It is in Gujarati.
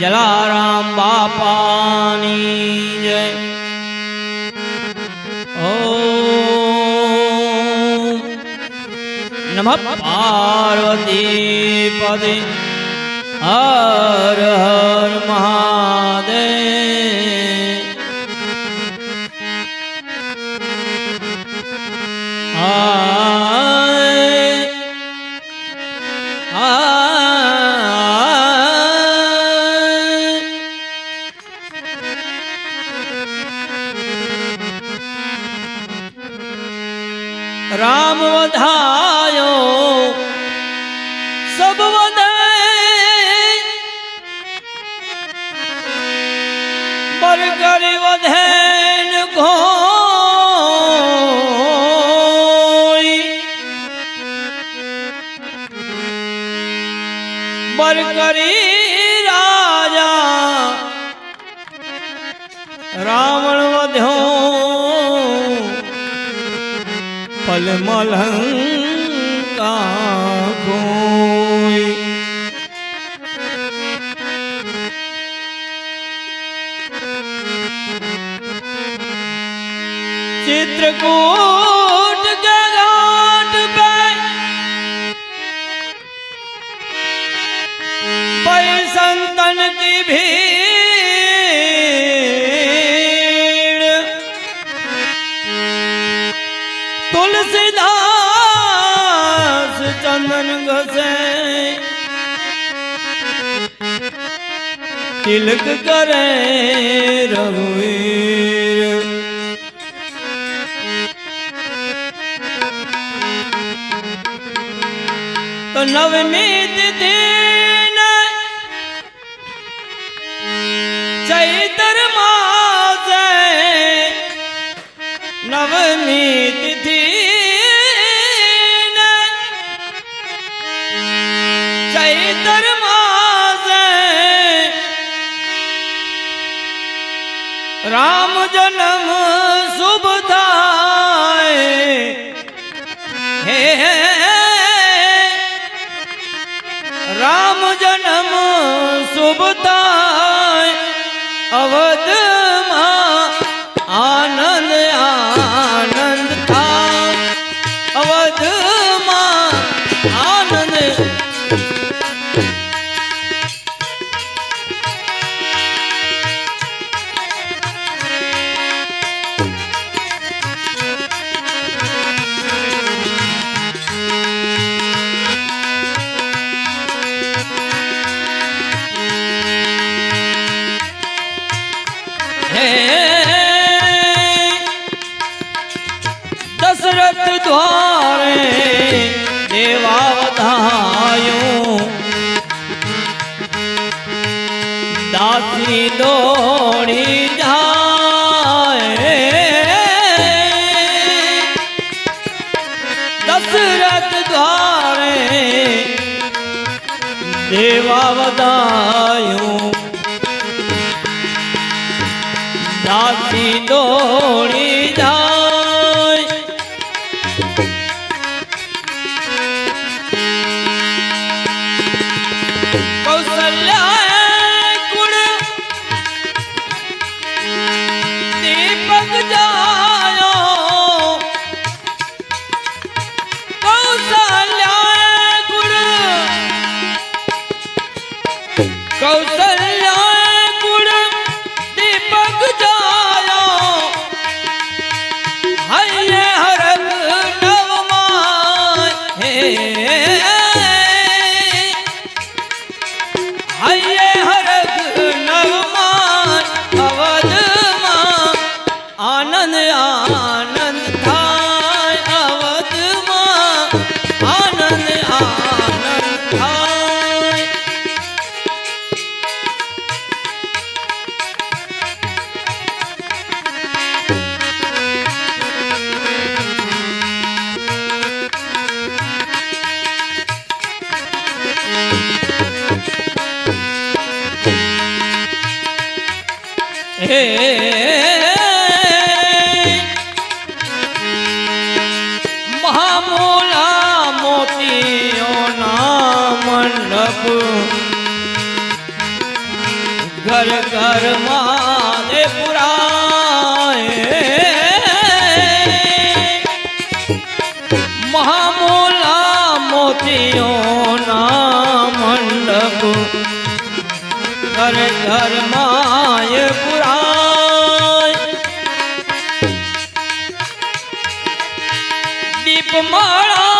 જલારામ બાપાની જય ઓ નમ પાર્વતી પદે હર હર મહાદેવ હાય રામ વધાયો સબ વધે. બરગરી વધે બરકરી રાજા રાવણ વધ્યો. પલ મલંકા તિલક કરે રઘુવીર તો નવનીત દેવ રામ જન્મ શુભ થાય. હે રામ જન્મ શુભ થાય. અવધમાં હે. દશરથ દ્વારે દેવા વધાયું દાસી દોડી જાય. દશરથ દ્વારે દેવા દોડી જાય. કૌશલ્યા કુળ દીપક જાયો. કૌશલ્યા કુળ કૌશલ્યા મહામૂલા મોતીઓના મંડપ ઘર ઘર મારે પુરાય મહામોલા મોતીઓના મંડપ ઘર ઘર માય પુરાય દીપમાળાને